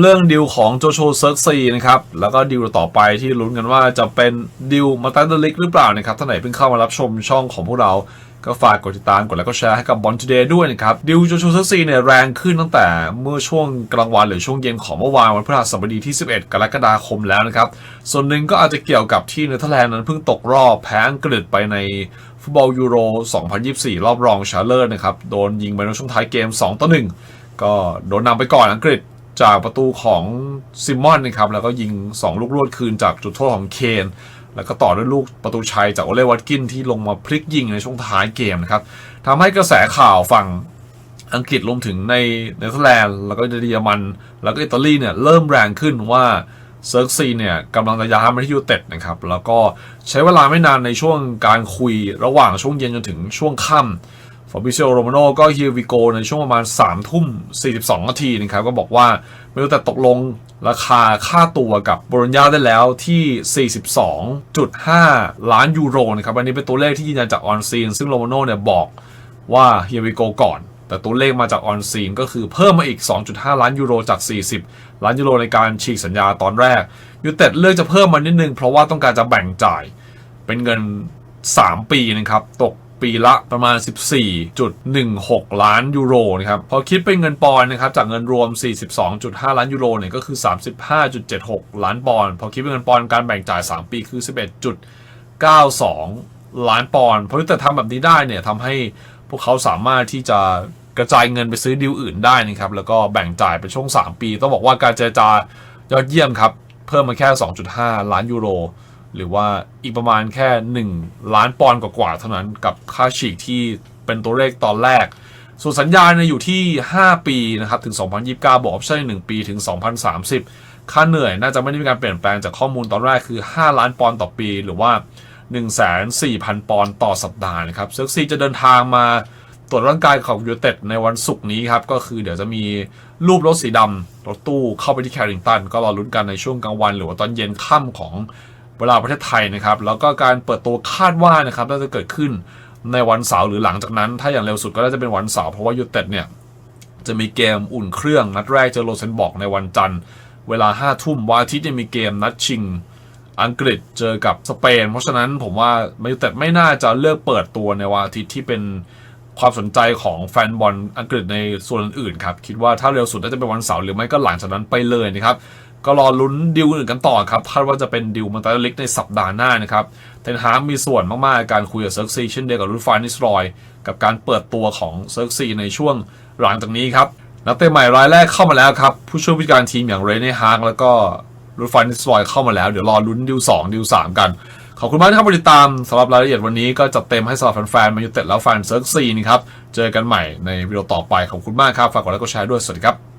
เรื่องดิวของโจโฉเซิร์กซีนะครับ แล้วก็ดิวต่อไปที่ลุ้นกันว่าจะเป็นดิวมาตันเดลิกหรือเปล่านะครับท่านไหนเพิ่งเข้ามารับชมช่องของพวกเรา ก็ฝากกดติดตามกดไลค์กดแชร์ให้กับบอลทูเดย์ด้วยนะครับ ดิวโจโฉเซิร์กซีเนี่ยแรงขึ้นตั้งแต่เมื่อช่วงกลางวันหรือช่วงเย็นของเมื่อวานวันพฤหัสบดีที่ 11 กรกฎาคมแล้วนะครับ ส่วนหนึ่งก็อาจจะเกี่ยวกับที่เนเธอร์แลนด์นั้นเพิ่งตกรอบแพ้อังกฤษไปในฟุตบอลยูโร 2024 รอบรองชาเลอร์นะครับโดนยิงไปในช่วงท้ายเกม 2 ต่อ 1 ก็โดนนำไปก่อนอังกฤษ จากประตูของซิมอนนะครับแล้วก็ยิง 2 ลูกรวดคืนจากจุดโทษของเคนแล้วก็ต่อด้วยลูกประตูชัยจากโอเลวัตกินที่ลงมาพลิกยิงในช่วงท้ายเกมนะครับทำให้กระแสข่าวฝั่งอังกฤษรวมถึงในเนเธอร์แลนด์แล้วก็เยอรมัน แล้วก็อิตาลีเนี่ยเริ่มแรงขึ้นว่าเซิร์กซีเนี่ยกำลังจะย้ายมาที่ยูเต็ดนะครับแล้วก็ใช้เวลาไม่นานในช่วงการคุยระหว่างช่วงเย็นจนถึงช่วงค่ำ ฟอร์บิเซโโรมาโนก็ฮิวิโกในช่วงประมาณ 3 ทุ่ม 42 นาทีนะครับ ก็บอกว่าไม่รู้แต่ตกลงราคาค่าตัวกับโบโลญญาได้แล้วที่ 42.5 ล้านยูโรนะครับ อันนี้เป็นตัวเลขที่ยืนยันจากออนซีน ซึ่งโรมาโนเนี่ยบอกว่าฮิวิโกก่อน แต่ตัวเลขมาจากออนซีนก็คือเพิ่มมาอีก 2.5 ล้านยูโรจาก 40 ล้านยูโรในการฉีกสัญญาตอนแรกยูเต็ดเลือกจะเพิ่มมานิดนึงเพราะว่าต้องการจะแบ่งจ่ายเป็นเงิน 3 ปีนะครับตก ปีละประมาณ 14.16 ล้านยูโรนะครับพอคิดเป็นเงินปอนด์นะครับจากเงินรวม 42.5 ล้านยูโรเนี่ยก็คือ 35.76 ล้านปอนด์พอคิดเป็นเงินปอนด์การแบ่งจ่าย 3 ปีคือ 11.92 ล้านปอนด์เพราะแต่ทำแบบนี้ได้เนี่ยทำให้พวกเขาสามารถที่จะกระจายเงินไปซื้อดีลอื่นได้นะครับแล้วก็แบ่งจ่ายเป็นช่วง 3 ปี ต้องบอกว่าการเจรจายอดเยี่ยมครับเพิ่มมาแค่ 2.5 ล้านยูโร หรือว่าอีกประมาณแค่ 1 ล้านปอนด์กว่าๆเท่านั้นกับค่าฉีกที่เป็นตัวเลขตอนแรก ส่วนสัญญาเนี่ยอยู่ที่ 5 ปีนะครับถึง 2029บวกออปชั่น1ปีถึง 2030 ค่าเหนื่อยน่าจะไม่ได้มีการเปลี่ยนแปลงจากข้อมูลตอนแรกคือ 5 ล้านปอนด์ต่อปีหรือว่า 1,400,000 ปอนด์ต่อสัปดาห์นะครับเซิร์ซีจะเดินทางมาตรวจร่างกายของยูเต็ดในวันศุกร์นี้ครับก็คือเดี๋ยวจะมีรูปรถสีดำรถตู้เข้าไปที่แคริงตันก็รอลุ้นกันในช่วงกลางวัน หรือว่าตอนเย็นค่ำของ เวลาประเทศไทยนะครับ แล้วก็การเปิดตัวคาดว่านะครับน่าจะเกิดขึ้นในวันเสาร์หรือหลังจากนั้น ถ้าอย่างเร็วสุดก็น่าจะเป็นวันเสาร์เพราะว่ายูเต็ดเนี่ยจะมีเกมอุ่นเครื่องนัดแรกเจอโรเซนบอกในวันจันทร์ เวลา5้าทุ่มวันอาทิตย์จะมีเกมนัดชิง อังกฤษเจอกับสเปน เพราะฉะนั้นผมว่ามายูเต็ดไม่น่าจะเลือกเปิดตัวในวันอาทิตย์ที่เป็นความสนใจของแฟนบอลอังกฤษในส่วนอื่นครับ คิดว่าถ้าเร็วสุดน่าจะเป็นวันเสาร์หรือไม่ก็หลังจากนั้นไปเลยนะครับ ก็รอลุ้นดิวอื่นกันต่อครับคาดว่าจะเป็นดิวมันตาลิกในสัปดาห์หน้านะครับเทนฮามมีส่วนมากๆการคุยกับเซิร์กซีเช่นเดียวกับรูดฟานิสรอย กับการเปิดตัวของเซิร์กซีในช่วงหลังจากนี้ครับนักเตะใหม่รายแรกเข้ามาแล้วครับ ผู้ช่วยผู้การทีมอย่างเรเน่ฮาร์กแล้วก็รูดฟานิสรอยเข้ามาแล้วเดี๋ยวรอลุ้นดิว2ดิว3กันขอบคุณมากที่เข้ามาติดตามสำหรับรายละเอียดวันนี้ก็จัดเต็มให้สำหรับแฟนๆมายูเต็ดแล้วแฟนเซิร์กซีนะครับเจอกันใหม่ในวิดีโอต่อไปขอบคุณมากครับฝากกดไลค์กดแชร์ด้วยสวัสดีครับ